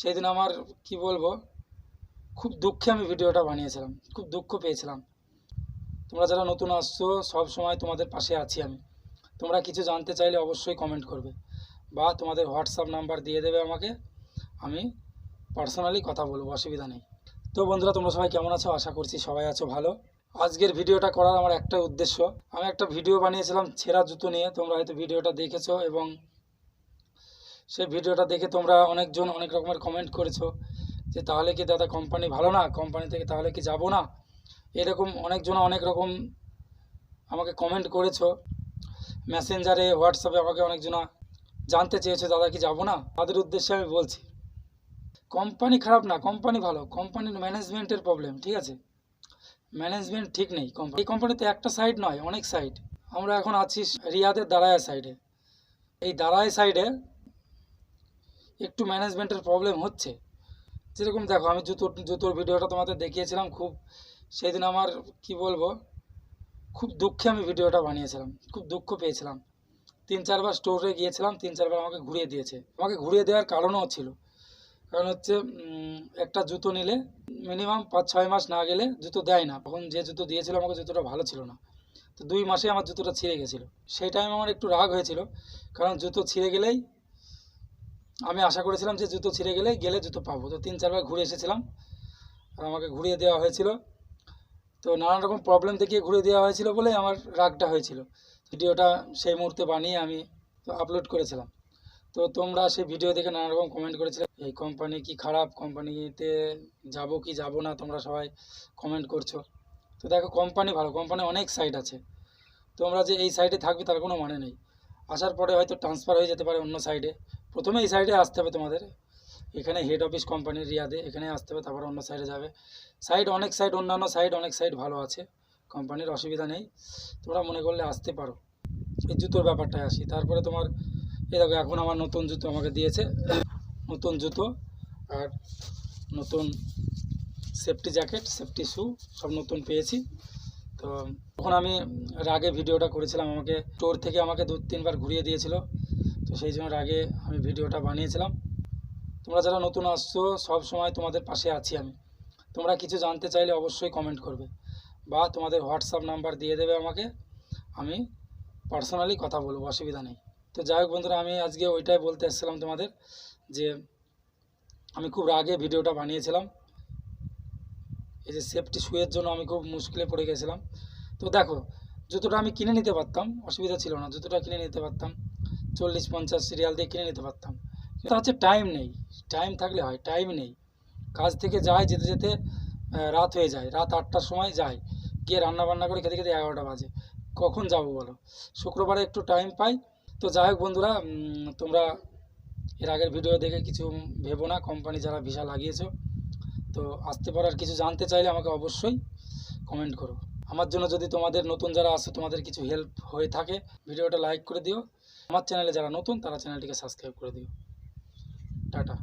সেই দিন আমার, কি বলব, খুব দুঃখে আমি ভিডিওটা বানিয়েছিলাম, খুব দুঃখ পেয়েছিলাম। তোমরা যারা নতুন আসছো, সব সময় তোমাদের পাশে আছি আমি। তোমরা কিছু জানতে চাইলে অবশ্যই কমেন্ট করবে, বা তোমাদের হোয়াটসঅ্যাপ নাম্বার দিয়ে দেবে আমাকে, আমি পার্সোনালি কথা বলব, অসুবিধা নেই। তো বন্ধুরা, তোমরা সবাই কেমন আছো? আশা করছি সবাই আছো ভালো। আজকের ভিডিওটা করার আমার একটা উদ্দেশ্য, আমি একটা ভিডিও বানিয়েছিলাম ছেঁড়া জুতো নিয়ে, তোমরা হয়তো ভিডিওটা দেখেছ, এবং সেই ভিডিওটা দেখে তোমরা অনেকজন অনেক রকমের কমেন্ট করেছ যে তাহলে কি দাদা কোম্পানি ভালো না? কোম্পানি থেকে তাহলে কি যাব না? এরকম অনেকজন অনেক রকম আমাকে কমেন্ট করেছ। মেসেঞ্জারে হোয়াটসঅ্যাপে আমাকে অনেকজনা জানতে চেয়েছো দাদা কি যাব না? তাদের উদ্দেশ্যে আমি বলছি কোম্পানি খারাপ না কোম্পানি ভালো। কোম্পানির ম্যানেজমেন্টের প্রবলেম ঠিক আছে? ম্যানেজমেন্ট ঠিক নেই কোম্পানি এই কোম্পানিতে একটা সাইড নয়, অনেক সাইড আমরা এখন আছি রিয়াদের দাঁড়ায় সাইডে এই দাঁড়ায় সাইডে একটু ম্যানেজমেন্টের প্রবলেম হচ্ছে। যেরকম দেখো, আমি জুতোর জুতোর ভিডিওটা তোমাদের দেখিয়েছিলাম, খুব সেদিন আমার, কি বলব, খুব দুঃখে আমি ভিডিওটা বানিয়েছিলাম, খুব দুঃখ পেয়েছিলাম। তিন চারবার স্টোরে গিয়েছিলাম, তিন চারবার আমাকে ঘুরিয়ে দিয়েছে। আমাকে ঘুরিয়ে দেওয়ার কারণও ছিল। কারণ হচ্ছে একটা জুতো নিলে মিনিমাম পাঁচ, ছয় মাস না গেলে জুতো দেয় না। তখন যে জুতো দিয়েছিল আমাকে জুতোটা ভালো ছিল না। তো দুই মাসে আমার জুতোটা ছিঁড়ে গেছিল। সেই টাইমে আমার একটু রাগ হয়েছিল, কারণ জুতো ছিঁড়ে গেলেই আমি আশা করেছিলাম যে জুতো ছিঁড়ে গেলে গেলে জুতো পাবো। তো তিন, চারবার ঘুরে এসেছিলাম আর আমাকে ঘুরিয়ে দেওয়া হয়েছিল। তো নানান রকম প্রবলেম দেখিয়ে ঘুরে দেওয়া হয়েছিল বলে আমার রাগটা হয়েছিল। ভিডিওটা সেই মুহূর্তে বানিয়ে আমি তো আপলোড করেছিলাম। তো তোমরা সেই ভিডিও দেখে নানা রকম কমেন্ট করেছিলে। এই কোম্পানি কি খারাপ? কোম্পানিতে যাব কি যাব না তোমরা সবাই কমেন্ট করছ। তো দেখো কোম্পানি ভালো। কোম্পানি অনেক সাইট আছে। তোমরা যে এই সাইডে থাকবে তার কোনো মানে নেই। আসার পরে হয়তো ট্রান্সফার হয়ে যেতে পারে অন্য সাইডে প্রথমে এই সাইডে আসতে হবে তোমাদের। এখানে হেড অফিস কোম্পানির রিয়াদে, এখানে আসতে হবে, তারপর অন্য সাইডে যাবে। সাইড অনেক সাইড অন্যান্য সাইড অনেক সাইড ভালো আছে। কোম্পানির অসুবিধা নেই। তোমরা মনে করলে আসতে পারো। এই জুতোর ব্যাপারটায় আসি। তারপরে তোমার, এই দেখো এখন আমার নতুন জুতো আমাকে দিয়েছে। নতুন জুতো আর নতুন সেফটি জ্যাকেট সেফটি শ্যু সব নতুন পেয়েছি। তো তখন আমি রাগে ভিডিওটা করেছিলাম, আমাকে স্টোর থেকে আমাকে দু তিনবার ঘুরিয়ে দিয়েছিল। তো সেই জন্য আগে আমি ভিডিওটা বানিয়েছিলাম। তোমরা যারা নতুন আসছো, সব সময় তোমাদের পাশে আছি আমি। তোমরা কিছু জানতে চাইলে অবশ্যই কমেন্ট করবে বা তোমাদের হোয়াটসঅ্যাপ নাম্বার দিয়ে দেবে আমাকে। আমি পার্সোনালি কথা বলব, অসুবিধা নেই। তো যাই হোক বন্ধুরা, আমি আজকে ওইটাই বলতে এসেছিলাম তোমাদের যে আমি খুব রাগে ভিডিওটা বানিয়েছিলাম। এই যে সেফটি শুয়ের জন্য আমি খুব মুশকিলে পড়ে গেছিলাম। তো দেখো, জুতোটা আমি কিনে নিতে পারতাম, অসুবিধা ছিল না। জুতোটা কিনে নিতে পারতাম। চল্লিশ পঞ্চাশ সিরিয়াল দিয়ে কিনে নিতে পারতাম। কিন্তু হচ্ছে টাইম নেই। টাইম থাকলে হয় টাইম নেই। কাজ থেকে যায়, যেতে যেতে রাত হয়ে যায়। রাত আটটার সময় যায়। গিয়ে রান্না বান্না করে খেতে খেতে এগারোটা বাজে। কখন যাব বলো? শুক্রবারে একটু টাইম পাই। তো যাই হোক বন্ধুরা তোমরা এর আগের ভিডিও দেখে কিছু ভেবো না। কোম্পানি যারা ভিসা লাগিয়েছো, তো আসতে পারার কিছু জানতে চাইলে আমাকে অবশ্যই কমেন্ট করো। আমার জন্য যদি তোমাদের নতুন যারা আছে, তোমাদের কিছু হেল্প হয়ে থাকে, ভিডিওটা লাইক করে দিও। আমার চ্যানেলে যারা নতুন, তারা চ্যানেলটিকে সাবস্ক্রাইব করে দিও। টাটা।